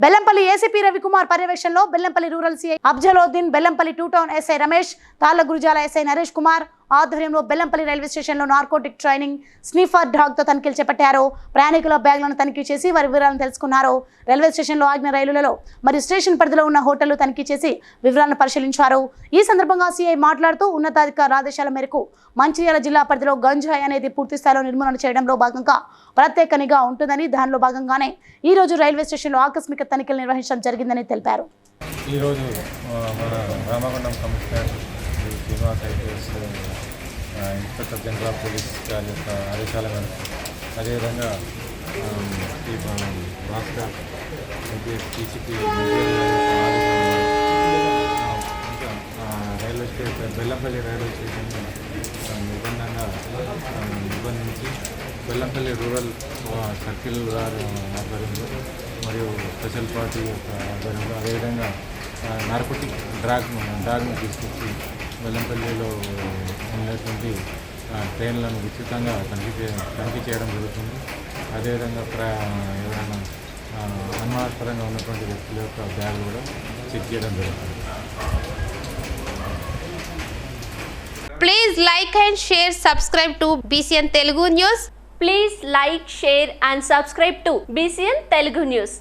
Bellampalli ACP Ravikumar పర్యవేక్షణలో Bellampalli rural CI Abzaluddin Bellampalli two town SI Ramesh Talla Gurujala SI Naresh Kumar ఆధ్వర్యంలో Bellampalli railway స్టేషన్లో narcotic training sniffer డాగ్తో తనిఖీలు చేపట్టారు. ప్రయాణికుల బ్యాగ్లను తనిఖీ చేసి వారి వివరాలను తెలుసుకున్నారు. రైల్వే స్టేషన్లో ఆగిన రైలులలో మరియు స్టేషన్ పరిధిలో ఉన్న హోటళ్ళు తనిఖీ చేసి వివరాలను పరిశీలించారు. ఈ సందర్భంగా సీఐ మాట్లాడుతూ ఉన్నతాధికార ఆదేశాల మేరకు మంచిర్యాల జిల్లా పరిధిలో గంజాయి అనేది పూర్తి స్థాయిలో నిర్మూలన చేయడంలో భాగంగా ప్రత్యేక నిఘా ఉంటుందని దానిలో భాగంగానే ఈ రోజు రైల్వే స్టేషన్లో ఆకస్మిక తనిఖీలు నిర్వహించడం జరిగిందని తెలిపారు. ఈరోజు మన Ramagundam commissioner Srinivas IPS inspector general of police గారి. యొక్క ఆదేశాల మేరకు అదేవిధంగా ఈ భాస్కర్ టీసీపీ ఇంకా railway station Bellampalli railway station నిర్బంధంగా నిబంధించి నిర్బంధించి బెల్లంపల్లి రూరల్ సర్కిల్ గారు ఆధ్వర్యంలో మరియు స్పెషల్ పార్టీ యొక్క ఆధ్వర్యంలో అదేవిధంగా నార్కోటిక్ డ్రాగ్ డ్రాగ్ను తీసుకొచ్చి బెల్లంపల్లిలో ఉన్నటువంటి ట్రైన్లను ఉచితంగా తనిఖీ చే తనిఖీ చేయడం జరుగుతుంది అదేవిధంగా ప్ర ఎవరైనా ఆ, అనుమానాస్పదంగా ఉన్నటువంటి వ్యక్తుల యొక్క బ్యాగులు కూడా చెక్ చేయడం జరుగుతుంది Please like and share, subscribe to BCN Telugu News. Please like, share and subscribe to BCN Telugu News.